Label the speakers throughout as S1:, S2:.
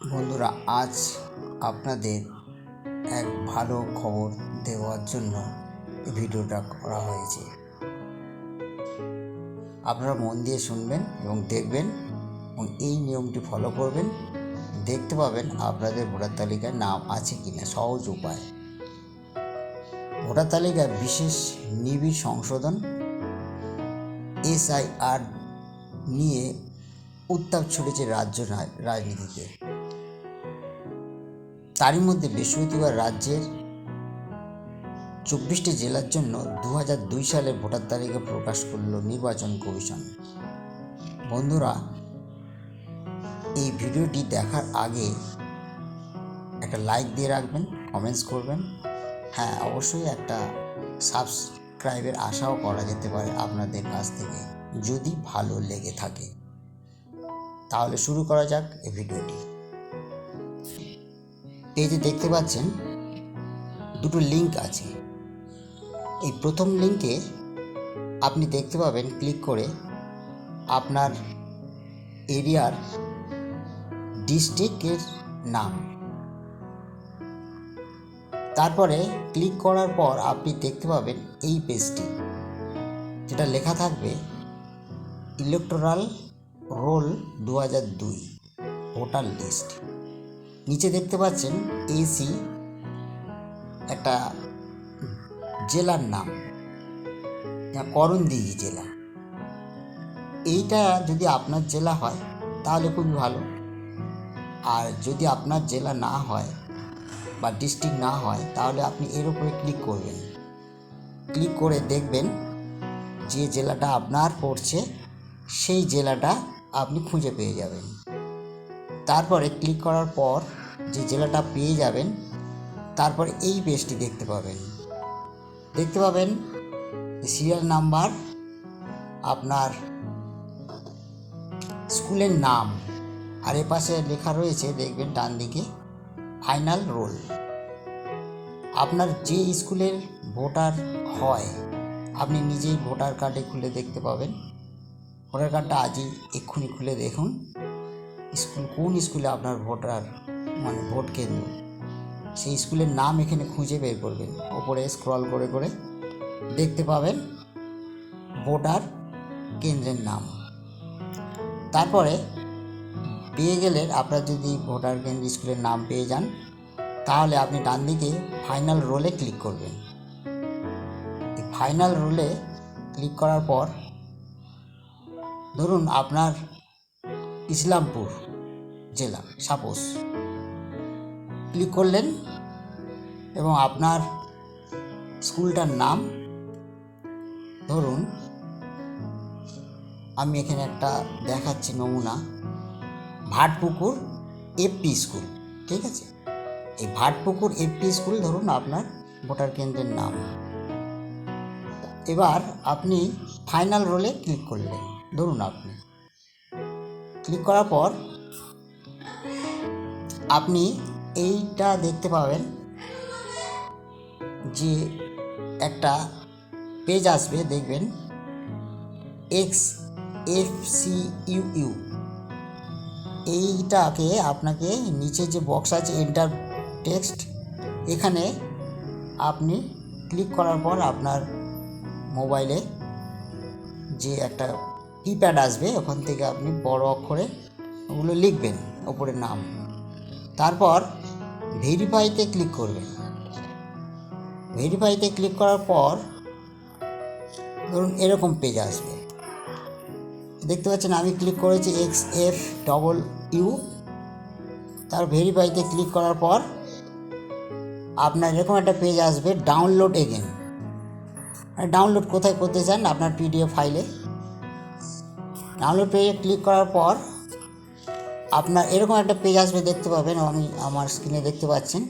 S1: বন্ধুরা, আজ আপনাদের এক ভালো খবর দেওয়ার জন্য ভিডিওটা করা হয়েছে। আপনারা মন দিয়ে শুনবেন এবং দেখবেন এবং এই নিয়মটি ফলো করবেন। দেখতে পাবেন আপনাদের ভোটার তালিকায় নাম আছে কি না সহজ উপায়। ভোটার তালিকায় বিশেষ নিবিড় সংশোধন, এসআইআর নিয়ে উত্তাপ ছড়িয়েছে রাজ্য রাজনীতিতে। তারই মধ্যে বৃহস্পতিবার রাজ্যের চব্বিশটি জেলার জন্য দু হাজার দুই সালের ভোটার তালিকা প্রকাশ করল নির্বাচন কমিশন। বন্ধুরা, এই ভিডিওটি দেখার আগে একটা লাইক দিয়ে রাখবেন কমেন্টস করবেন। হ্যাঁ অবশ্যই একটা সাবস্ক্রাইবের আশাও করা যেতে পারে আপনাদের কাছ থেকে, যদি ভালো লেগে থাকে। তাহলে শুরু করা যাক এই ভিডিওটি। এই যে দেখতে পাচ্ছেন, দুটো লিংক আছে। এই প্রথম লিংকে আপনি দেখতে পাবেন ক্লিক করে আপনার এরিয়ার ডিস্ট্রিক্টের নাম। তারপরে ক্লিক করার পর আপনি দেখতে পাবেন এই পেজটি যেটা লেখা থাকবে ইলেকট্রাল রোল দু হাজার দুই ভোটার লিস্ট নিচে দেখতে পাচ্ছেন এসি একটা জেলার নাম। যা করণদিঘি জেলা। এইটা যদি আপনার জেলা হয়, তাহলে খুবই ভালো। আর যদি আপনার জেলা না হয় বা ডিস্ট্রিক্ট না হয়, তাহলে আপনি এর উপরে ক্লিক করবেন। ক্লিক করে দেখবেন যে জেলাটা আপনার পড়ছে, সেই জেলাটা আপনি খুঁজে পেয়ে যাবেন। তারপরে ক্লিক করার পর যে জেলাটা পেয়ে যাবেন, তারপর এই পেজটি দেখতে পাবেন। দেখতে পাবেন সিরিয়াল নাম্বার আপনার স্কুলের নাম, আর এ পাশে লেখা রয়েছে, দেখবেন ডান দিকে ফাইনাল রোল আপনার যে স্কুলের ভোটার হয়, আপনি নিজেই ভোটার কার্ডে খুলে দেখতে পাবেন। ভোটার কার্ডটা আজই এক্ষুনি খুলে দেখুন। স্কুল, কোন স্কুলে আপনার ভোটার মানে ভোট কেন্দ্র? সেই স্কুলের নাম এখানে খুঁজে বের করবেন। ওপরে স্ক্রল করে করে দেখতে পাবেন ভোটার কেন্দ্রের নাম। তারপরে পেয়ে গেলে আপনার যদি ভোটার কেন্দ্র স্কুলের নাম পেয়ে যান, তাহলে আপনি ডান দিকে ফাইনাল রোলে ক্লিক করবেন। ফাইনাল রোলে ক্লিক করার পর ধরুন আপনার ইসলামপুর জেলা, সাপোজ। ক্লিক করলেন এবং আপনার স্কুলটার নাম, ধরুন, আমি এখানে একটা দেখাচ্ছি নমুনা, ভাটপুকুর এফপি স্কুল, ঠিক আছে? এই ভাটপুকুর এফপি স্কুল, ধরুন আপনার ভোটার কেন্দ্রের নাম। এবার আপনি ফাইনাল রোলে ক্লিক করলেন, ধরুন আপনি। ক্লিক করার পর আপনি এইটা দেখতে পাবেন যে একটা পেজ আসবে, দেখবেন। X F C U U এইটাকে আপনাকে নিচে যে বক্স আছে এন্টার টেক্সট এখানে আপনি ক্লিক করার পর আপনার মোবাইলে যে একটা কিপ্যাড আসবে, ওখান থেকে আপনি বড় অক্ষরে ওগুলো লিখবেন ওপরে নাম। তারপর ভেরিফাইতে ক্লিক করবেন। ভেরিফাইতে ক্লিক করার পর ধরুন এরকম পেজ আসবে। দেখতে পাচ্ছেন আমি ক্লিক করেছি এক্স এফ ডবল ইউ তার ভেরিফাইতে ক্লিক করার পর আপনার এরকম একটা পেজ আসবে ডাউনলোড এগেন ডাউনলোড কোথায় করতে চান, আপনার পিডিএফ ফাইলে ডাউনলোড পেজে ক্লিক করার পর আপনার এরকম একটা পেজ আসবে দেখতে পাবেন আমি আমার স্ক্রিনে দেখতে পাচ্ছেন।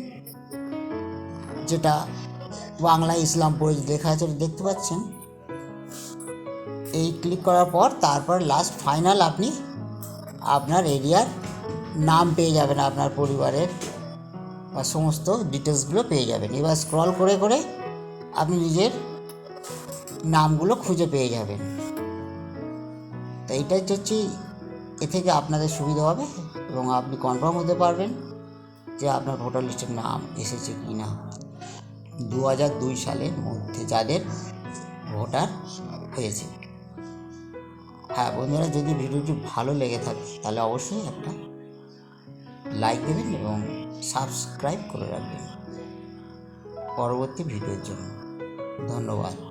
S1: যেটা বাংলা ইসলাম ইসলামপুরে লেখা আছে দেখতে পাচ্ছেন। এই ক্লিক করার পর তারপর লাস্ট ফাইনাল আপনি আপনার এরিয়ার নাম পেয়ে যাবেন, আপনার পরিবারের বা সমস্ত ডিটেলসগুলো পেয়ে যাবেন। এবার স্ক্রল করে করে আপনি নিজের নামগুলো খুঁজে পেয়ে যাবেন। তো এইটাই হচ্ছে এ থেকে আপনাদের সুবিধা হবে এবং আপনি কনফার্ম হতে পারবেন যে আপনার ভোটার লিস্টের নাম এসেছে কি না। দু হাজার দুই সালের মধ্যে যাদের ভোটার হয়েছে। হ্যাঁ বন্ধুরা, যদি ভিডিওটি ভালো লেগে থাকে, তাহলে অবশ্যই একটা লাইক দেবেন এবং সাবস্ক্রাইব করে রাখবেন। পরবর্তী ভিডিওর জন্য। ধন্যবাদ।